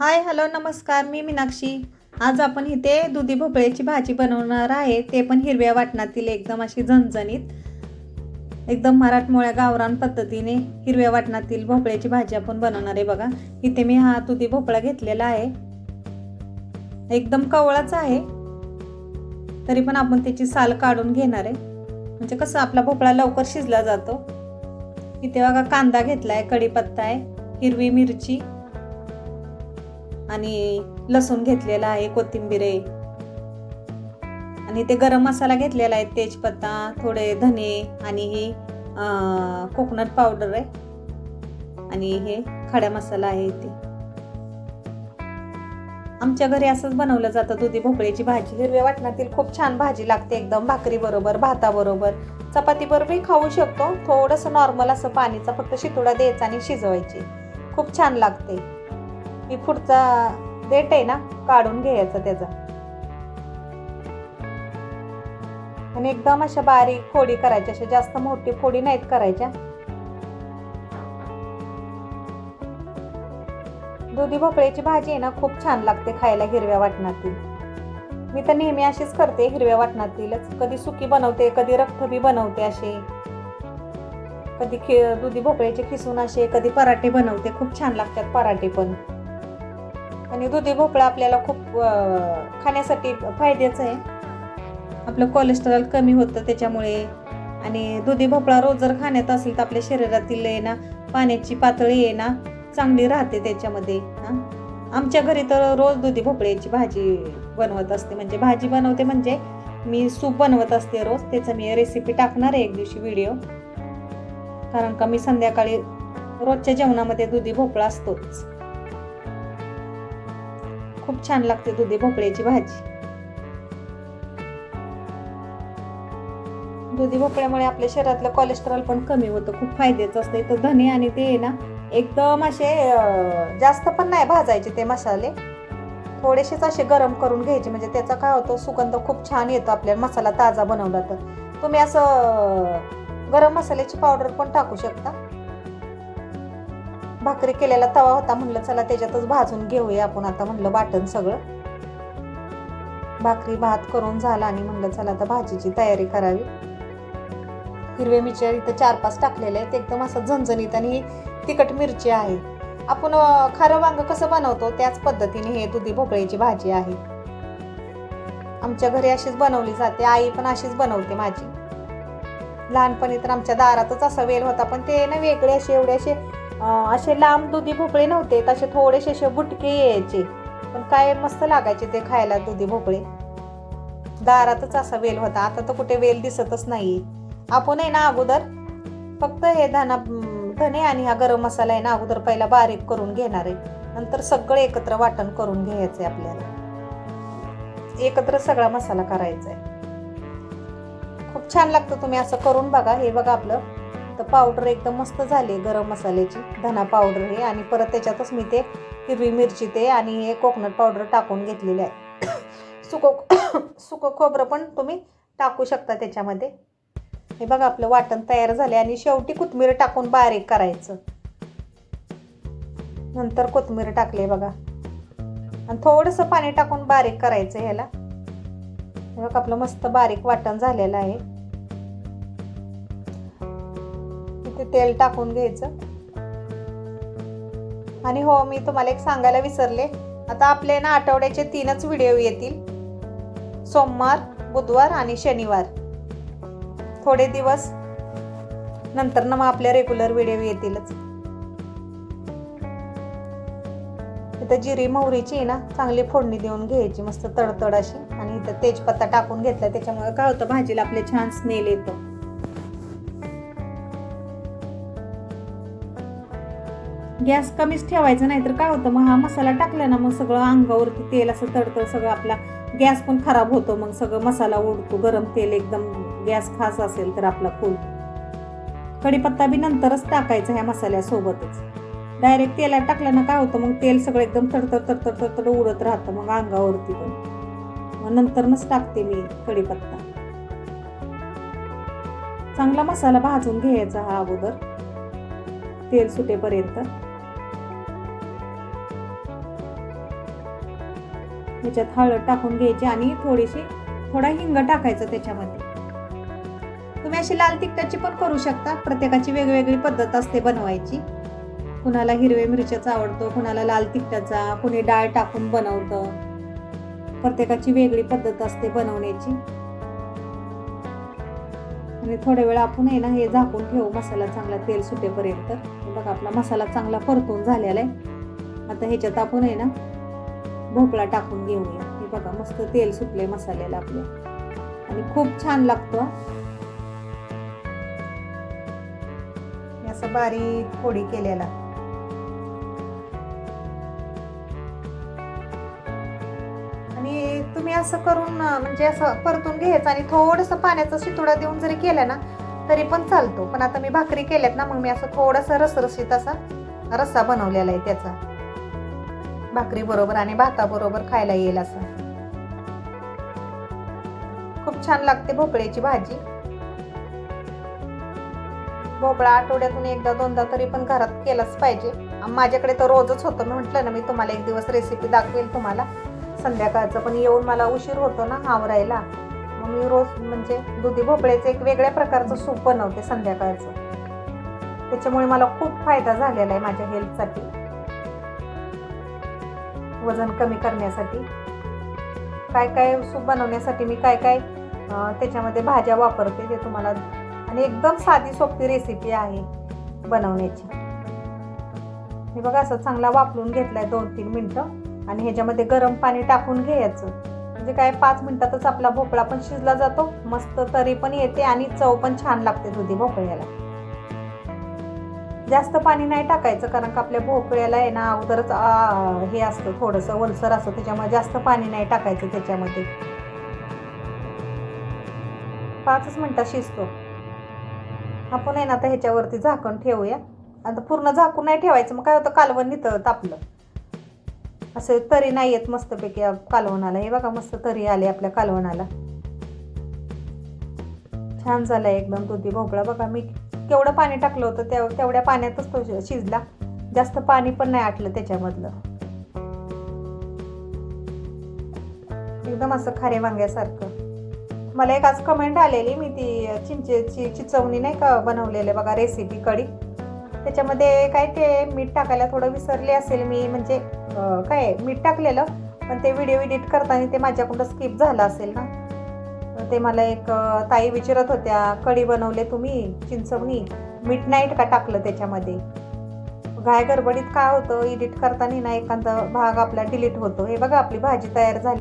Hi hello नमस्कार मी मीनाक्षी. आज आपण इथे दुधी भोपळ्याची भाजी बनवणार आहे. ते पण हिरव्या वाटणातील एकदम अशी झणझणीत एकदम मराठमोळ्या गावरान पद्धतीने हिरव्या वाटणातील भोपळ्याची भाजी आपण बनवणार आहे बघा. इथे मी हा दुधी भोपळा घेतलेला आहे. एकदम कवळाच आहे. तरी पण आपण त्याची साल काढून घेणार आहे. म्हणजे कसं आपला भोपळा लवकर शिजला जातो. इथे बघा कांदा घेतला आहे कढीपत्ता आहे हिरवी मिरची आणि लसूण घेतलेला आहे कोथिंबीर आहे. आणि ते गरम मसाला घेतलेला आहे तेजपत्ता थोडे धने आणि ही कोकोनट पावडर आहे. आणि हे खड्या मसाला आहे इथे आमच्या घरी असंच बनवलं जातं दुधी भोपळ्याची भाजी. हिरव्या वाटणातील खूप छान भाजी लागते एकदम भाकरी बरोबर भाताबरोबर चपाती बरोबरही खाऊ शकतो. थोडंसं नॉर्मल असं पाणीचा फक्त शितोडा द्यायचा आणि शिजवायची. खूप छान लागते. की पुढचा देठ आहे ना काढून घ्यायचा त्याचा. आणि एकदम अशा बारीक फोडी करायच्या अशा जास्त मोठी फोडी नाहीत करायच्या. दुधी भोपळ्याची भाजी आहे ना खूप छान लागते खायला हिरव्या वाटणातील. मी तर नेहमी अशीच करते हिरव्या वाटणातीलच. कधी सुकी बनवते कधी रक्तबी बनवते असे. कधी खि दुधी भोपळ्याचे खिसून असे कधी पराठे बनवते. खूप छान लागतात पराठे पण. आणि दुधी भोपळा आपल्याला खूप खाण्यासाठी फायद्याचं आहे. आपलं कोलेस्ट्रॉल कमी होतं त्याच्यामुळे. आणि दुधी भोपळा रोज जर खाण्यात असेल तर आपल्या शरीरातील आहे ना पाण्याची पातळी आहे ना चांगली राहते त्याच्यामध्ये हां. आमच्या घरी तर रोज दुधी भोपळ्याची भाजी बनवत असते. म्हणजे भाजी बनवते म्हणजे मी सूप बनवत असते रोज. त्याचं मी रेसिपी टाकणार आहे एक दिवशी व्हिडिओ कारण का मी संध्याकाळी रोजच्या जेवणामध्ये दुधी भोपळा असतोच. खूप छान लागते दुधी भोपळ्याची भाजी. दुधी भोपळ्यामुळे आपल्या शरीरातलं कोलेस्ट्रॉल पण कमी होतं खूप फायद्याचं असतं. तर धने आणि ते आहे ना एकदम असे जास्त पण नाही भाजायचे ते मसाले. थोडेसेच असे गरम करून घ्यायचे म्हणजे त्याचा काय होतो सुगंध खूप छान येतो आपल्याला मसाला ताजा बनवला तर. तुम्ही असं गरम मसाल्याची पावडर पण टाकू शकता. भाकरी केलेला तवा होता म्हणलं चला त्याच्यातच भाजून घेऊया आपण. आता म्हणलं वाटण सगळं. भाकरी भात करून झाला आणि म्हणलं चला आता भाजीची तयारी करावी. हिरवे मिरच्या इथं चार पाच टाकलेले आहेत. एकदम असं झणझणीत आणि तिखट मिरची आहे. आपण खारं वांग कसं बनवतो? त्याच पद्धतीने हे दुधी भोपळ्याची भाजी आहे. आमच्या घरी अशीच बनवली जाते. आई पण अशीच बनवते माझी. लहानपणी तर आमच्या दारातच असा वेल होता पण ते ना वेगळे असे एवढे असे असे लांब दुधी भोपळे नव्हते असे थोडेसे असे बुटके यायचे. पण काय मस्त लागायचे ते खायला दुधी भोपळे. दारातच असा वेल होता. आता तर कुठे वेल दिसतच नाही आपण आहे ना अगोदर फक्त हे धना धने आणि हा गरम मसाला आहे ना अगोदर पहिला बारीक करून घेणार आहे. नंतर सगळं एकत्र वाटण करून घ्यायचंय आपल्याला. एकत्र सगळा मसाला करायचा आहे खूप छान लागतं तुम्ही असं करून बघा. हे बघा आपलं. तर पावडर एकदम मस्त झाली गरम मसाल्याची. धना पावडर हे आणि परत त्याच्यातच मी ते हिरवी मिरची ते आणि हे कोकोनट पावडर टाकून घेतलेले आहे. सुकं सुकं खोबरं पण तुम्ही टाकू शकता त्याच्यामध्ये. हे बघा आपलं वाटण तयार झाले आणि शेवटी कोथमीर टाकून बारीक करायचं. नंतर कोथमीर टाकले बघा. आणि थोडंसं पाणी टाकून बारीक करायचं ह्याला. हे बघा आपलं मस्त बारीक वाटण झालेलं आहे. तेल टाकून घ्यायचं. आणि हो मी तुम्हाला एक सांगायला विसरले. आता आपले ना आठवड्याचे तीनच व्हिडिओ येतील. सोमवार बुधवार आणि शनिवार. थोडे दिवस नंतर ना मग आपल्या रेग्युलर व्हिडिओ येतीलच. इथं जिरी मोहरीची आहे ना चांगली फोडणी देऊन घ्यायची मस्त तडतड अशी. आणि इथं तेजपत्ता टाकून घेतला त्याच्यामुळे काय होतं भाजीला आपले छान स्मेल येतो. गॅस कमीच ठेवायचा नाही तर काय होतं मग हा मसाला टाकला ना मग सगळं अंगावरती तेल असं तडतड सगळं आपला गॅस पण खराब होतो मग सगळं मसाला उडतो गरम तेल एकदम गॅस खास असेल तर आपला फुल. कढीपत्ता बी नंतरच टाकायचा ह्या मसाल्यासोबतच. डायरेक्ट तेलात टाकलं ना काय होतं मग तेल सगळं एकदम तडतड तडतड तडतड उडत राहतं मग अंगावरती पण. मग नंतरनच टाकते मी कढीपत्ता. चांगला मसाला भाजून घ्यायचा हा अगोदर. तेल सुटेपर्यंत. ह्याच्यात हळद टाकून घ्यायची आणि थोडीशी थोडा हिंग टाकायचं त्याच्यामध्ये. तुम्ही अशी लाल तिखटाची पण करू शकता. प्रत्येकाची वेगवेगळी पद्धत असते बनवायची. कुणाला हिरवे मिरच्याचा आवडतो कुणाला लाल तिखटाचा कुणी डाळ टाकून बनवतं. प्रत्येकाची वेगळी पद्धत असते बनवण्याची. आणि थोड्या वेळ आपण आहे ना हे झाकून ठेवू. मसाला चांगला तेल सुटेपर्यंत. बघा आपला मसाला चांगला परतून झालेला आहे. आता ह्याच्यात आपण आहे ना भोपळा टाकून घेऊया हे बघा मस्त तेल सुटले मसाल्याला आपल्या आणि खूप छान लागतो. असं बारीक फोडी केलेला. आणि तुम्ही असं करून म्हणजे असं परतून घ्यायचं आणि थोडंसं पाण्याचा शितोडा देऊन जरी केलं ना तरी पण चालतो. पण आता मी भाकरी केल्यात ना मग मी असं थोडंसं रसरशीत असा रस्सा बनवलेला आहे त्याचा. भाकरी बरोबर आणि भाताबरोबर खायला येईल असं. खूप छान लागते भोपळ्याची भाजी. भोपळा आठवड्यातून एकदा दोनदा तरी पण घरात केलाच पाहिजे. माझ्याकडे तर रोजच होतं. मी म्हटलं ना मी तुम्हाला एक दिवस रेसिपी दाखवेल तुम्हाला. संध्याकाळचं पण येऊन मला उशीर होतो ना आवरायला. मग मी रोज म्हणजे दुधी भोपळ्याचं एक वेगळ्या प्रकारचं सूप बनवते संध्याकाळचं. त्याच्यामुळे मला खूप फायदा झालेला आहे माझ्या हेल्थसाठी वजन कमी करण्यासाठी? काय काय सूप बनवण्यासाठी मी काय काय त्याच्यामध्ये भाज्या वापरते ते तुम्हाला आणि एकदम साधी सोपी रेसिपी आहे बनवण्याची. हे बघा असं चांगला वापरून घेतलाय दोन तीन मिनटं आणि ह्याच्यामध्ये गरम पाणी टाकून घ्यायचं. म्हणजे काय पाच मिनटातच आपला भोपळा पण शिजला जातो मस्त तरी पण येते आणि चव पण छान लागते दुधी भोपळ्याला. जास्त पाणी नाही टाकायचं कारण का आपल्या भोपळ्याला आहे ना अगोदरच हे असतं थोडंसं वलसर असतं त्याच्यामुळे जास्त पाणी नाही टाकायचं त्याच्यामध्ये. पाचच मिनटात शिजतो. आपण आहे ना आता ह्याच्यावरती झाकण ठेवूया. आता पूर्ण झाकून नाही ठेवायचं मग काय होतं कालवण नितळत आपलं. असं तरी नाही येत मस्तपैकी कालवणाला. हे बघा मस्त तरी आले आपल्या कालवणाला. छान झालाय एकदम दुधी भोपळा. बघा मी केवढं पाणी टाकलं होतं त्या तेवढ्या पाण्यातच तो शिजला. जास्त पाणी पण नाही आटलं त्याच्यामधलं. एकदम असं खारे वांग्यासारखं. मला एक आज कमेंट आलेली मी ती चिंचेची चिचवणी नाही का बनवलेली बघा रेसिपी कढी. त्याच्यामध्ये काय ते मीठ टाकायला थोडं विसरले असेल मी म्हणजे काय मीठ टाकलेलं पण ते व्हिडिओ एडिट करताना ते माझ्याकडून स्किप झालं असेल ना. ते मला एक ताई विचारत होत्या कढी बनवले तुम्ही चिंचवणी मीठ नाईट का टाकलं त्याच्यामध्ये? घाय गडबडीत काय होतं? एडिट करताना ना एखादा भाग आपला डिलीट होतो. हे बघा आपली भाजी तयार झाली.